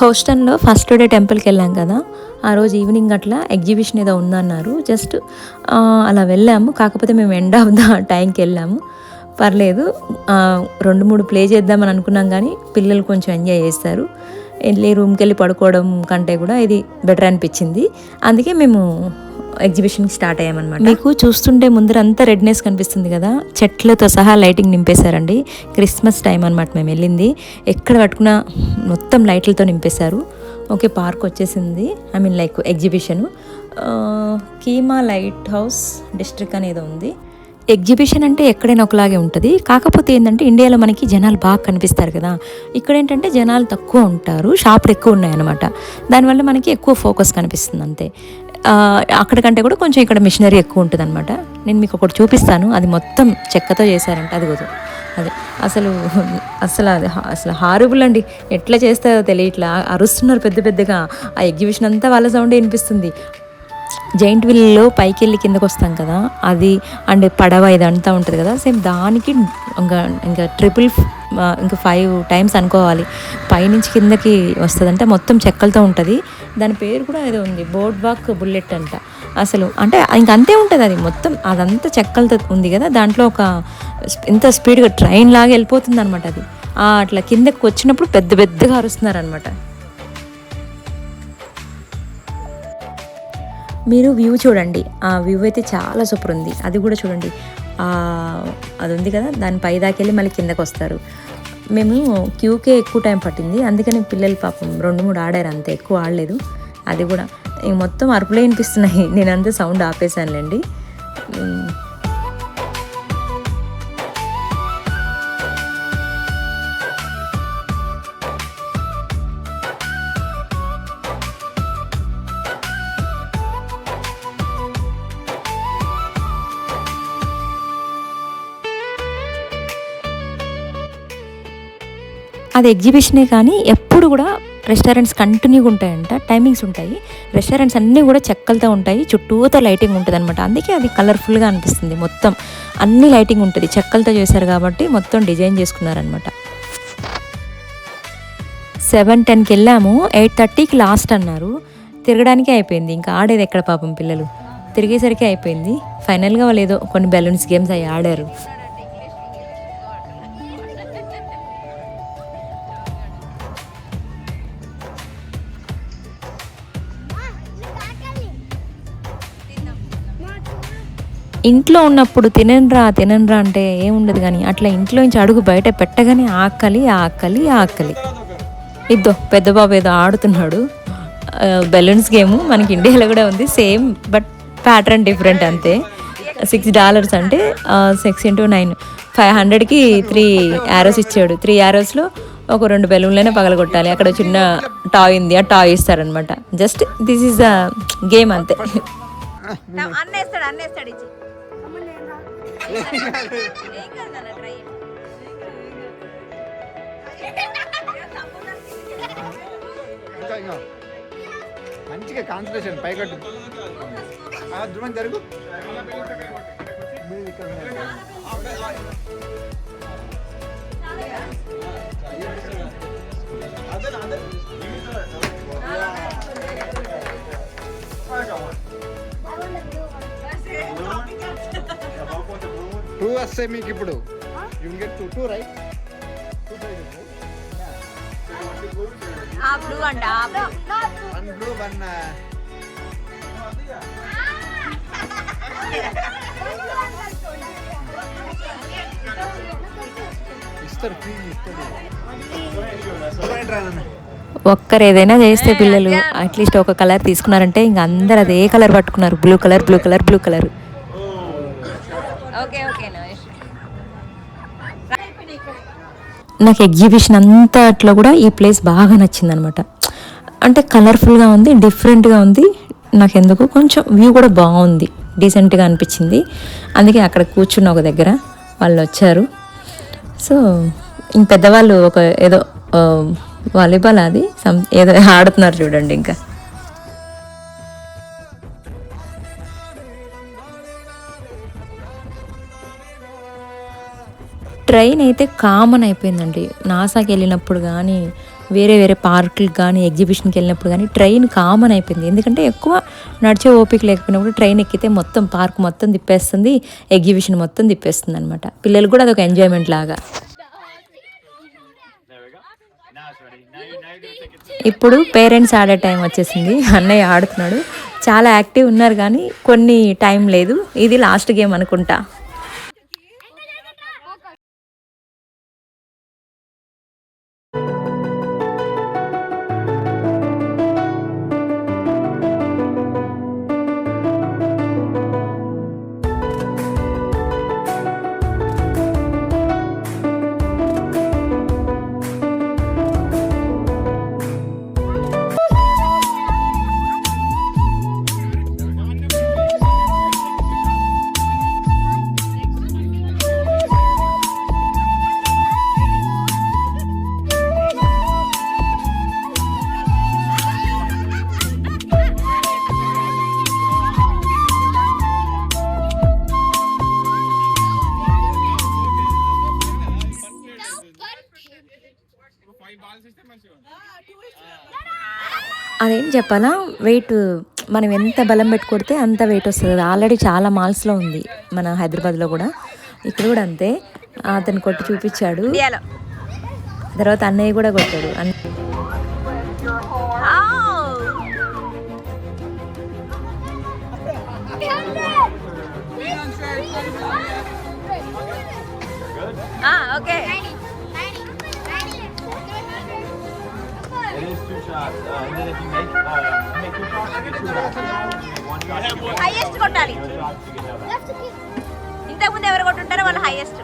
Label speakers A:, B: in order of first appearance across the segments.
A: హోస్టన్లో first day టెంపుల్కి వెళ్ళాం కదా ఆ రోజు ఈవినింగ్ అట్లా ఎగ్జిబిషన్ ఏదో ఉందన్నారు. జస్ట్ అలా వెళ్ళాము. కాకపోతే మేము ఎండ్ ఆఫ్ ద టైంకి వెళ్ళాము. పర్లేదు రెండు మూడు ప్లే చేద్దామని అనుకున్నాం కానీ పిల్లలు కొంచెం ఎంజాయ్ చేస్తారు. వెళ్ళి రూమ్కి వెళ్ళి పడుకోవడం కంటే కూడా ఇది బెటర్ అనిపించింది. అందుకే మేము ఎగ్జిబిషన్కి స్టార్ట్ అయ్యామన్నమాట. మీకు చూస్తుంటే ముందర అంతా రెడ్నెస్ కనిపిస్తుంది కదా? చెట్లతో సహా లైటింగ్ నింపేశారండి. క్రిస్మస్ టైం అనమాట మేము వెళ్ళింది. ఎక్కడ పట్టుకున్నా మొత్తం లైట్లతో నింపేశారు. ఓకే పార్క్ వచ్చేసింది. I mean like exhibition. Keema light house district అనేది ఉంది. ఎగ్జిబిషన్ అంటే ఎక్కడైనా ఒకలాగే ఉంటుంది. కాకపోతే ఏంటంటే ఇండియాలో మనకి జనాలు బాగా కనిపిస్తారు కదా. ఇక్కడ ఏంటంటే జనాలు తక్కువ ఉంటారు. షాపులు ఎక్కువ ఉన్నాయన్నమాట. దానివల్ల మనకి ఎక్కువ ఫోకస్ కనిపిస్తుంది అంతే. అక్కడికంటే కూడా కొంచెం ఇక్కడ మిషనరీ ఎక్కువ ఉంటుంది అనమాట నేను మీకు ఒకటి చూపిస్తాను. అది మొత్తం చెక్కతో చేశారంట. అది కుదు. అదే అసలు అసలు అది అసలు హారబుల్ అండి. ఎట్లా చేస్తారో తెలియట్లా. అరుస్తున్నారు పెద్ద పెద్దగా. ఆ ఎగ్జిబిషన్ అంతా వాళ్ళ సౌండ్ వినిపిస్తుంది. జైంట్ వీల్లో పైకి వెళ్ళి కిందకు వస్తాం కదా. అది అండ్ పడవ ఇదంతా ఉంటుంది కదా. సేమ్ దానికి ఇంకా ఇంకా ట్రిపుల్ ఇంకా ఫైవ్ టైమ్స్ అనుకోవాలి. పైనుంచి కిందకి వస్తుందంటే మొత్తం చెక్కలతో ఉంటుంది. దాని పేరు కూడా ఏదో ఉంది బోర్డ్ వాక్ బుల్లెట్ అంట. అసలు అంటే ఇంక అంతే ఉంటుంది అది మొత్తం. అదంతా చెక్కలతో ఉంది కదా దాంట్లో ఒక ఎంత స్పీడ్గా ట్రైన్ లాగా వెళ్ళిపోతుంది అనమాట అది అట్లా కిందకి వచ్చినప్పుడు పెద్ద పెద్దగా అరుస్తున్నారనమాట మీరు వ్యూ చూడండి. ఆ వ్యూ అయితే చాలా సూపర్ ఉంది. అది కూడా చూడండి. అది ఉంది కదా దాని పై దాకెళ్ళి మళ్ళీ కిందకు వస్తారు మేము క్యూకే ఎక్కువ టైం పట్టింది. అందుకని పిల్లలు పాపం రెండు మూడు ఆడారు అంతే ఎక్కువ ఆడలేదు. అది కూడా మొత్తం అరుపులే వినిపిస్తున్నాయి. నేనంతా సౌండ్ ఆపేశానులేండి. అది ఎగ్జిబిషనే కానీ ఎప్పుడు కూడా రెస్టారెంట్స్ కంటిన్యూగా ఉంటాయంట టైమింగ్స్ ఉంటాయి. రెస్టారెంట్స్ అన్నీ కూడా చెక్కలతో ఉంటాయి చుట్టూతో లైటింగ్ ఉంటుంది అనమాట అందుకే అది కలర్ఫుల్గా అనిపిస్తుంది మొత్తం. అన్ని లైటింగ్ ఉంటుంది చెక్కలతో చేశారు కాబట్టి మొత్తం డిజైన్ చేసుకున్నారనమాట సెవెన్ టెన్కి వెళ్ళాము ఎయిట్ థర్టీకి లాస్ట్ అన్నారు. తిరగడానికే అయిపోయింది ఇంకా ఆడేది ఎక్కడ పాపం పిల్లలు? తిరిగేసరికి అయిపోయింది. ఫైనల్గా వాళ్ళు ఏదో కొన్ని బెలూన్స్ గేమ్స్ అవి ఆడారు. ఇంట్లో ఉన్నప్పుడు తిననురా తిననురా అంటే ఏముండదు కానీ అట్లా ఇంట్లో నుంచి అడుగు బయట పెట్టగానే ఆకలి ఆకలి ఆకలి. ఇద్దో పెద్దబాబు ఏదో ఆడుతున్నాడు. బెలూన్స్ గేమ్ మనకి ఇండియాలో కూడా ఉంది సేమ్ బట్ ప్యాటర్న్ డిఫరెంట్ అంతే. సిక్స్ డాలర్స్ అంటే సిక్స్ ఇంటూ నైన్ ఫైవ్ హండ్రెడ్కి త్రీ యారోస్ ఇచ్చాడు. త్రీ యారోస్లో ఒక రెండు బెలూన్లైనా పగలగొట్టాలి. అక్కడ చిన్న టాయ్ ఉంది ఆ టాయ్ ఇస్తారనమాట just this is a game అంతే.
B: అన్నేస్తాడు అన్నేస్తాడు ఇచ్చి.
C: ఇంకా ఇంకా మంచిగా కాన్సన్ట్రేషన్ పైకట్టు ఆ, ధ్రువం జరుగు. అదే అదే వస్తాయి మీకు ఇప్పుడు. You get two two right two
B: ఆ బ్లూ అంట ఆ blue.
C: వన్ బ్లూ వన్ ఇస్తారు ఫ్రీ ఇస్తారు.
A: ఒక్కరు ఏదైనా చేస్తే పిల్లలు అట్లీస్ట్ ఒక కలర్ తీసుకున్నారంటే ఇంకా అందరు అదే కలర్ పట్టుకున్నారు. Blue colour blue colour blue colour.
B: Okay okay
A: నాకు ఎగ్జిబిషన్ అంతట్లో కూడా ఈ ప్లేస్ బాగా నచ్చింది అనమాట అంటే కలర్ఫుల్గా ఉంది డిఫరెంట్గా ఉంది. నాకు ఎందుకు కొంచెం వ్యూ కూడా బాగుంది డీసెంట్గా అనిపించింది. అందుకే అక్కడ కూర్చున్న ఒక దగ్గర వాళ్ళు వచ్చారు. సో ఇంక పెద్దవాళ్ళు ఒక ఏదో వాలీబాల్ అది సమ్ ఏదో ఆడుతున్నారు చూడండి ఇంకా. ట్రైన్ అయితే కామన్ అయిపోయిందండి. నాసాకి వెళ్ళినప్పుడు కానీ వేరే వేరే పార్కులకు కానీ ఎగ్జిబిషన్కి వెళ్ళినప్పుడు కానీ ట్రైన్ కామన్ అయిపోయింది. ఎందుకంటే ఎక్కువ నడిచే ఓపిక లేకపోయినప్పుడు ట్రైన్ ఎక్కితే మొత్తం పార్క్ మొత్తం తిప్పేస్తుంది ఎగ్జిబిషన్ మొత్తం తిప్పేస్తుంది అనమాట పిల్లలు కూడా అదొక ఎంజాయ్మెంట్ లాగా. ఇప్పుడు పేరెంట్స్ ఆడే టైం వచ్చేసింది. అన్నయ్య ఆడుతున్నాడు. చాలా యాక్టివ్ ఉన్నారు కానీ కొన్ని టైం లేదు. ఇది లాస్ట్ గేమ్ అనుకుంటా. అదేం చెప్పాలా వెయిట్ మనం ఎంత బలం పెట్టి కొడితే అంత వెయిట్ వస్తుంది అది ఆల్రెడీ చాలా మాల్స్లో ఉంది మన హైదరాబాద్లో కూడా. ఇక్కడ కూడా అంతే. అతను కొట్టి చూపించాడు. తర్వాత అన్నయ్య కూడా కొట్టాడు. అన్న
B: okay
D: It is two shots, uh, and then if you make, uh, make two shots, you get two shots. One shot, you get
B: highest కొట్టాలి
D: no shots, you get back.
B: ఇంతకు ముందు ఎవరు కొట్టుంటారో వాళ్ళు హైయెస్ట్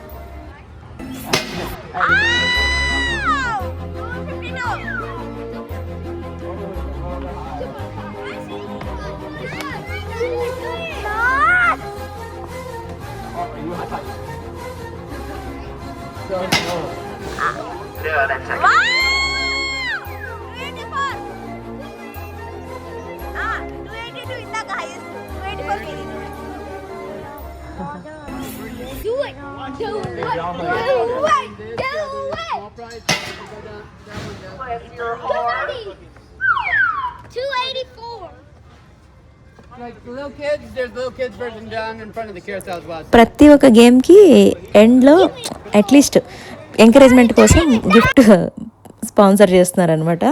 B: ఇందాక
A: ప్రతి ఒక్క గేమ్కి ఎండ్లో అట్లీస్ట్ ఎంకరేజ్మెంట్ కోసం గిఫ్ట్ స్పాన్సర్ చేస్తున్నారనమాట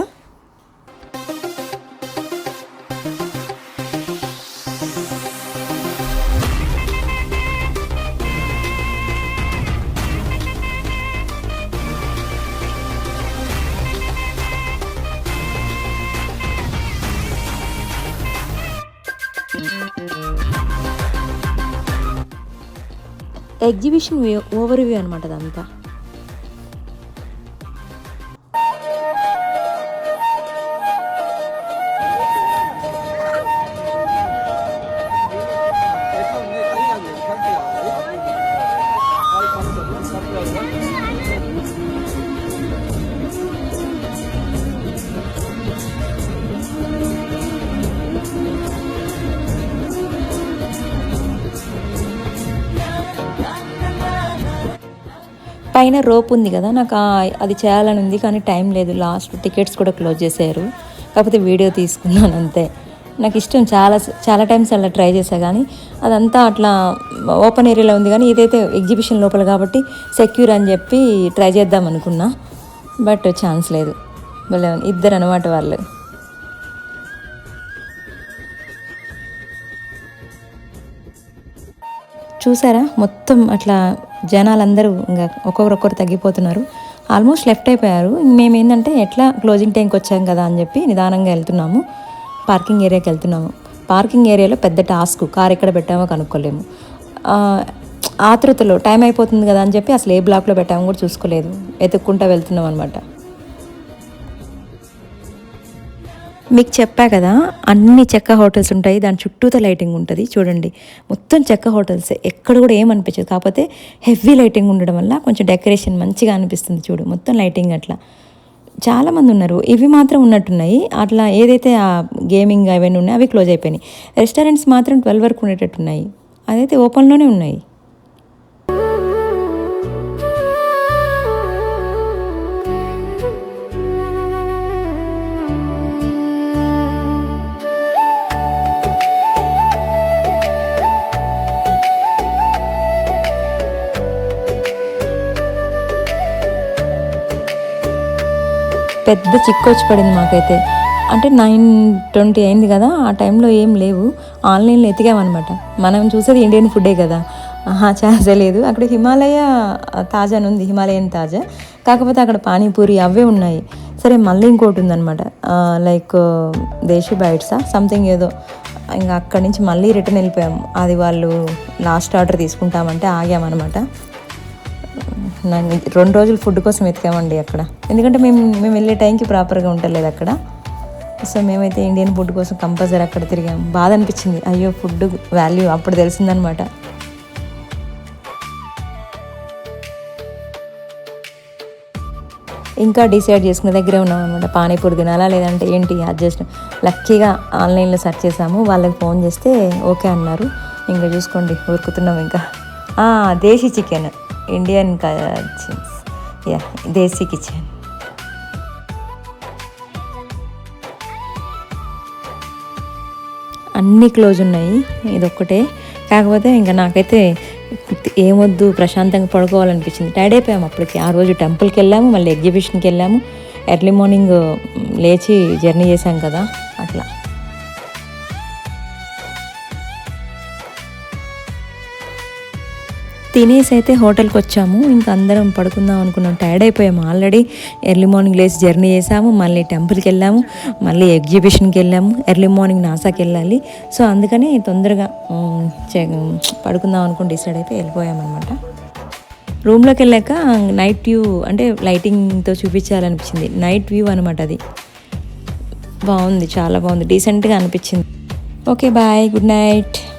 A: ఎగ్జిబిషన్ ఓవర్ వ్యూ అనమాట అదంతా. పైన రోప్ ఉంది కదా నాకు అది చేయాలని ఉంది కానీ టైం లేదు. లాస్ట్ టికెట్స్ కూడా క్లోజ్ చేశారు. కాకపోతే వీడియో తీసుకున్నాను అంతే. నాకు ఇష్టం చాలా చాలా టైమ్స్ అలా ట్రై చేశా కానీ అదంతా అట్లా ఓపెన్ ఏరియాలో ఉంది కానీ ఇదైతే ఎగ్జిబిషన్ లోపల కాబట్టి సెక్యూర్ అని చెప్పి ట్రై చేద్దాం అనుకున్నా. బట్ ఛాన్స్ లేదు. భలే ఇద్దరు అనమాట వాళ్ళు. చూసారా? మొత్తం అట్లా జనాలందరూ ఇంకా ఒక్కొక్కరొక్కరు తగ్గిపోతున్నారు. ఆల్మోస్ట్ లెఫ్ట్ అయిపోయారు. మేము ఏంటంటే ఎట్లా క్లోజింగ్ టైంకి వచ్చాం కదా అని చెప్పి నిదానంగా వెళ్తున్నాము. పార్కింగ్ ఏరియాకి వెళ్తున్నాము. పార్కింగ్ ఏరియాలో పెద్ద టాస్క్ కార్ ఎక్కడ పెట్టామో కనుక్కోలేము. ఆతృతలో టైం అయిపోతుంది కదా అని చెప్పి అసలు ఏ బ్లాక్లో పెట్టామో కూడా చూసుకోలేదు. వెతుక్కుంటా వెళ్తున్నాం అనమాట మీకు చెప్పా కదా అన్ని చెక్క హోటల్స్ ఉంటాయి దాని చుట్టూతో లైటింగ్ ఉంటుంది చూడండి. మొత్తం చెక్క హోటల్స్ ఎక్కడ కూడా ఏమనిపించదు కాకపోతే హెవీ లైటింగ్ ఉండడం వల్ల కొంచెం డెకరేషన్ మంచిగా అనిపిస్తుంది చూడు మొత్తం లైటింగ్ అట్లా. చాలామంది ఉన్నారు ఇవి మాత్రం ఉన్నట్టున్నాయి. అట్లా ఏదైతే ఆ గేమింగ్ అవన్నీ ఉన్నాయో అవి క్లోజ్ అయిపోయినాయి. రెస్టారెంట్స్ మాత్రం ట్వెల్వ్ వరకు ఉండేటట్టున్నాయి. అదైతే ఓపెన్లోనే ఉన్నాయి. పెద్ద చిక్కు వచ్చి పడింది మాకైతే. అంటే నైన్ ట్వంటీ అయింది కదా ఆ టైంలో ఏం లేవు. ఆన్లైన్లో ఎతికామన్నమాట. మనం చూసేది ఇండియన్ ఫుడ్డే కదా. ఆహా ఛాన్స్ లేదు. అక్కడ హిమాలయ తాజా అని ఉంది హిమాలయన్ తాజా. కాకపోతే అక్కడ పానీపూరి అవే ఉన్నాయి. సరే మళ్ళీ ఇంకోటి ఉందన్నమాట. లైక్ దేశీ బైట్సా సంథింగ్ ఏదో. ఇంకా అక్కడి నుంచి మళ్ళీ రిటర్న్ వెళ్ళిపోయాము అది వాళ్ళు లాస్ట్ ఆర్డర్ తీసుకుంటామంటే ఆగామన్నమాట. నన్ను రెండు రోజులు ఫుడ్ కోసం వెతికామండి అక్కడ. ఎందుకంటే మేము మేము వెళ్ళే టైంకి ప్రాపర్గా ఉండలేదు అక్కడ. సో మేమైతే ఇండియన్ ఫుడ్ కోసం కంపల్సరీ అక్కడ తిరిగాము బాధ అనిపించింది. అయ్యో ఫుడ్ వాల్యూ అప్పుడు తెలిసిందనమాట. ఇంకా డిసైడ్ చేసుకున్న దగ్గరే ఉన్నాం అనమాట పానీపూరి తినాలా లేదంటే ఏంటి? అడ్జస్ట్. లక్కీగా ఆన్లైన్లో సెర్చ్ చేసాము. వాళ్ళకి ఫోన్ చేస్తే ఓకే అన్నారు. ఇంకా చూసుకోండి ఊరుకుతున్నాం ఇంకా. దేశీ చికెన్. ఇండియన్ యా దేశీ కిచెన్ అన్నీ క్లోజ్ ఉన్నాయి. ఇదొక్కటే. కాకపోతే ఇంకా నాకైతే ఏమొద్దు ప్రశాంతంగా పడుకోవాలనిపించింది. టైర్డ్ అయిపోయాము అప్పటికి. ఆ రోజు టెంపుల్కి వెళ్ళాము మళ్ళీ ఎగ్జిబిషన్కి వెళ్ళాము. ఎర్లీ మార్నింగ్ లేచి జర్నీ చేశాం కదా. అట్లా. తినేసి అయితే హోటల్కి వచ్చాము ఇంకా అందరం పడుకుందాం అనుకున్నాం. టైర్డ్ అయిపోయాము. ఆల్రెడీ ఎర్లీ మార్నింగ్ లేచి జర్నీ చేసాము. మళ్ళీ టెంపుల్కి వెళ్ళాము. మళ్ళీ ఎగ్జిబిషన్కి వెళ్ళాము. ఎర్లీ మార్నింగ్ నాసాకి వెళ్ళాలి. సో అందుకని తొందరగా చే- పడుకుందాం అనుకుని డిసైడ్ అయితే వెళ్ళిపోయామన్నమాట. రూమ్లోకి వెళ్ళాక నైట్ వ్యూ అంటే లైటింగ్తో చూపించాలనిపించింది. నైట్ వ్యూ అనమాట అది. బాగుంది. చాలా బాగుంది. డీసెంట్గా అనిపించింది. Okay bye. Good night.